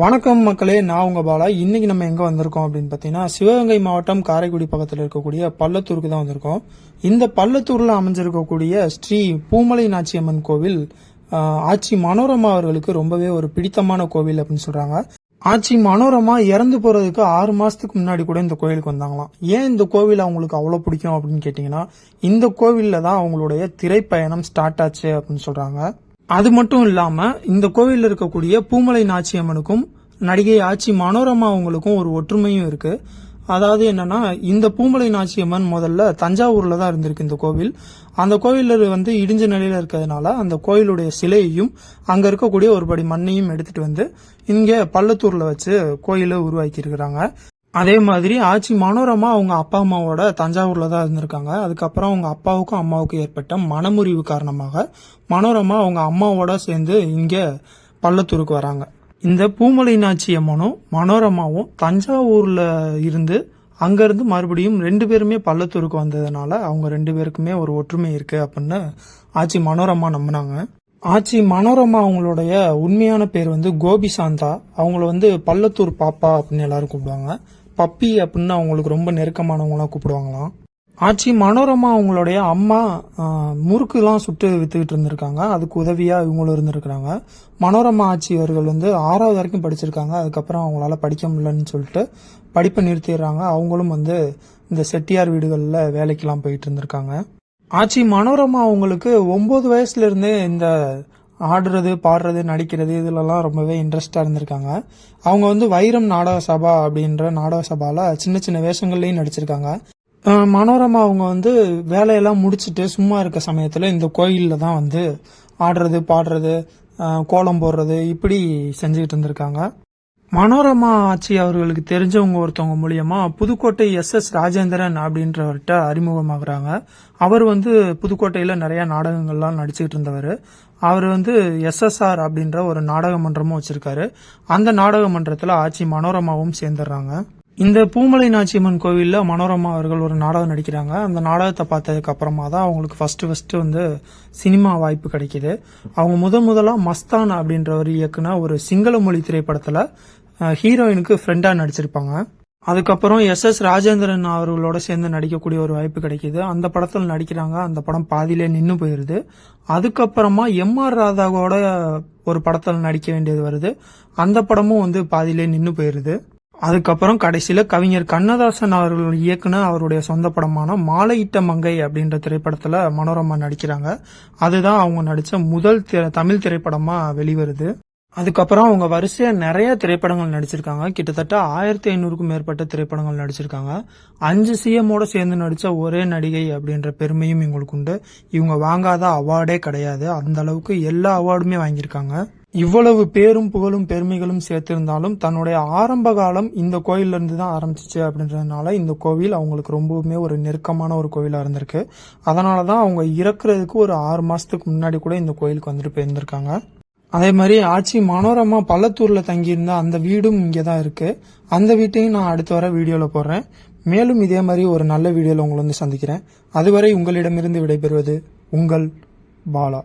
வணக்கம் மக்களே நான் உங்க பாலா. இன்னைக்கு நம்ம எங்க வந்திருக்கோம் அப்படின்னு பார்த்தீங்கன்னா சிவகங்கை மாவட்டம் காரைக்குடி பக்கத்தில் இருக்கக்கூடிய பள்ளத்தூருக்கு தான் வந்திருக்கோம். இந்த பள்ளத்தூர்ல அமைஞ்சிருக்கக்கூடிய ஸ்ரீ பூமலை நாச்சியம்மன் கோவில் ஆட்சி மனோரமா அவர்களுக்கு ரொம்பவே ஒரு பிடித்தமான கோவில் அப்படின்னு சொல்றாங்க. ஆட்சி மனோரமா இறந்து போறதுக்கு ஆறு மாசத்துக்கு முன்னாடி கூட இந்த கோவிலுக்கு வந்தாங்களாம். ஏன் இந்த கோவில் அவங்களுக்கு அவ்வளவு பிடிக்கும் அப்படின்னு கேட்டீங்கன்னா இந்த கோவில்ல தான் அவங்களுடைய திரைப்பயணம் ஸ்டார்ட் ஆச்சு அப்படின்னு சொல்றாங்க. அது மட்டும் இல்லாம இந்த கோவிலில் இருக்கக்கூடிய பூமலை நாச்சியம்மனுக்கும் நடிகை ஆச்சி மனோரமா அவங்களுக்கும் ஒரு ஒற்றுமையும் இருக்கு. அதாவது என்னன்னா இந்த பூமலை நாச்சியம்மன் முதல்ல தஞ்சாவூர்ல தான் இருந்திருக்கு இந்த கோவில். அந்த கோவில் வந்து இடிஞ்ச நிலையில இருக்கிறதுனால அந்த கோயிலுடைய சிலையையும் அங்க இருக்கக்கூடிய ஒரு படி மண்ணையும் எடுத்துட்டு வந்து இங்க பள்ளத்தூர்ல வச்சு கோயிலை உருவாக்கி இருக்கிறாங்க அதே மாதிரி ஆச்சி மனோரமா அவங்க அப்பா அம்மாவோட தஞ்சாவூர்ல தான் இருந்திருக்காங்க. அதுக்கப்புறம் அவங்க அப்பாவுக்கும் அம்மாவுக்கும் ஏற்பட்ட மனமுறிவு காரணமாக மனோரமா அவங்க அம்மாவோட சேர்ந்து இங்க பள்ளத்தூருக்கு வராங்க. இந்த பூமலை நாச்சி அம்மனும் மனோரமாவும் தஞ்சாவூர்ல இருந்து அங்கிருந்து மறுபடியும் ரெண்டு பேருமே பள்ளத்தூருக்கு வந்ததுனால அவங்க ரெண்டு பேருக்குமே ஒரு ஒற்றுமை இருக்கு அப்படின்னு ஆச்சி மனோரமா நம்பினாங்க. ஆச்சி மனோரமா அவங்களுடைய உண்மையான பேர் வந்து கோபி சாந்தா. அவங்கள வந்து பள்ளத்தூர் பாப்பா அப்படின்னு எல்லாரும் கூப்பிடுவாங்க. பப்பி அப்படின்னு அவங்களுக்கு ரொம்ப நெருக்கமானவங்களாம் கூப்பிடுவாங்களாம். ஆச்சி மனோரமா அவங்களுடைய அம்மா முறுக்குலாம் சுட்டு வித்துக்கிட்டு இருந்திருக்காங்க. அதுக்கு உதவியா இவங்களும் இருந்திருக்கிறாங்க. மனோரமா ஆச்சி அவர்கள் வந்து ஆறாவது வரைக்கும் படிச்சிருக்காங்க. அதுக்கப்புறம் அவங்களால படிக்க முடியலன்னு சொல்லிட்டு படிப்பை நிறுத்திடுறாங்க. அவங்களும் வந்து இந்த செட்டியார் வீடுகளில் வேலைக்கெல்லாம் போயிட்டு இருந்திருக்காங்க. ஆச்சி மனோரமா அவங்களுக்கு ஒம்பது வயசுலேருந்து இந்த ஆடுறது பாடுறது நடிக்கிறது இதுலலாம் ரொம்பவே இன்ட்ரெஸ்டாக இருந்திருக்காங்க. அவங்க வந்து வைரம் நாடக சபா அப்படின்ற நாடக சபாவில் சின்ன சின்ன வேஷங்கள்லையும் நடிச்சிருக்காங்க. மனோரமா அவங்க வந்து வேலையெல்லாம் முடிச்சுட்டு சும்மா இருக்க சமயத்தில் இந்த கோயிலில் தான் வந்து ஆடுறது பாடுறது கோலம் போடுறது இப்படி செஞ்சுக்கிட்டு இருந்திருக்காங்க. மனோரமா ஆட்சி அவர்களுக்கு தெரிஞ்சவங்க ஒருத்தவங்க மூலியமா புதுக்கோட்டை எஸ் எஸ் ராஜேந்திரன் அப்படின்றவர்கிட்ட அறிமுகமாகறாங்க. அவர் வந்து புதுக்கோட்டையில நிறைய நாடகங்கள்லாம் நடிச்சுக்கிட்டு இருந்தவர். அவர் வந்து எஸ்எஸ்ஆர் அப்படின்ற ஒரு நாடக மன்றமும் வச்சிருக்காரு. அந்த நாடக மன்றத்துல ஆட்சி மனோரமாவும் சேர்ந்துடுறாங்க இந்த பூமலை நாச்சியம்மன் கோவில்ல மனோரமா அவர்கள் ஒரு நாடகம் நடிக்கிறாங்க. அந்த நாடகத்தை பார்த்ததுக்கு அப்புறமா தான் அவங்களுக்கு ஃபர்ஸ்ட் ஃபர்ஸ்ட் வந்து சினிமா வாய்ப்பு கிடைக்கிது. அவங்க முத முதலாக மஸ்தான் அப்படின்றவர் இயக்குன ஒரு சிங்கள மொழி திரைப்படத்தில் ஹீரோயினுக்கு ஃப்ரெண்டாக நடிச்சிருப்பாங்க. அதுக்கப்புறம் எஸ் எஸ் ராஜேந்திரன் அவர்களோட சேர்ந்து நடிக்கக்கூடிய ஒரு வாய்ப்பு கிடைக்குது. அந்த படத்தில் நடிக்கிறாங்க. அந்த படம் பாதியிலே நின்று போயிருது. அதுக்கப்புறமா எம் ஆர் ராதாவோட ஒரு படத்தில் நடிக்க வேண்டியது வருது. அந்த படமும் வந்து பாதியிலே நின்று போயிருது. அதுக்கப்புறம் கடைசியில் கவிஞர் கண்ணதாசன் அவர்கள் இயக்குன அவருடைய சொந்த படமான மாலையிட்ட மங்கை அப்படின்ற திரைப்படத்தில் மனோரமா நடிக்கிறாங்க. அதுதான் அவங்க நடித்த முதல் தமிழ் திரைப்படமாக வெளிவருது. அதுக்கப்புறம் அவங்க வரிசையா நிறைய திரைப்படங்கள் நடிச்சிருக்காங்க. கிட்டத்தட்ட ஆயிரத்தி ஐநூறுக்கும் மேற்பட்ட திரைப்படங்கள் நடிச்சிருக்காங்க. அஞ்சு சிஎம்மோட சேர்ந்து நடிச்ச ஒரே நடிகை அப்படின்ற பெருமையும் இவங்களுக்கு உண்டு. இவங்க வாங்காத அவார்டே கிடையாது. அந்த அளவுக்கு எல்லா அவார்டுமே வாங்கியிருக்காங்க. இவ்வளவு பேரும் புகழும் பெருமைகளும் சேர்த்திருந்தாலும் தன்னுடைய ஆரம்ப காலம் இந்த கோயில்ல இருந்து தான் ஆரம்பிச்சிச்சு அப்படின்றதுனால இந்த கோவில் அவங்களுக்கு ரொம்பவுமே ஒரு நெருக்கமான ஒரு கோவிலா இருந்திருக்கு. அதனால தான் அவங்க இறக்குறதுக்கு ஒரு ஆறு மாசத்துக்கு முன்னாடி கூட இந்த கோயிலுக்கு வந்துட்டு போயிருந்திருக்காங்க. அதே மாதிரி ஆச்சி மனோரமா பள்ளத்தூர்ல தங்கியிருந்த அந்த வீடும் இங்கே தான் இருக்கு. அந்த வீட்டையும் நான் அடுத்து வர வீடியோல போடுறேன். மேலும் இதே மாதிரி ஒரு நல்ல வீடியோவில் உங்களை வந்து சந்திக்கிறேன். அதுவரை உங்களிடமிருந்து விடைபெறுவது உங்கள் பாலா.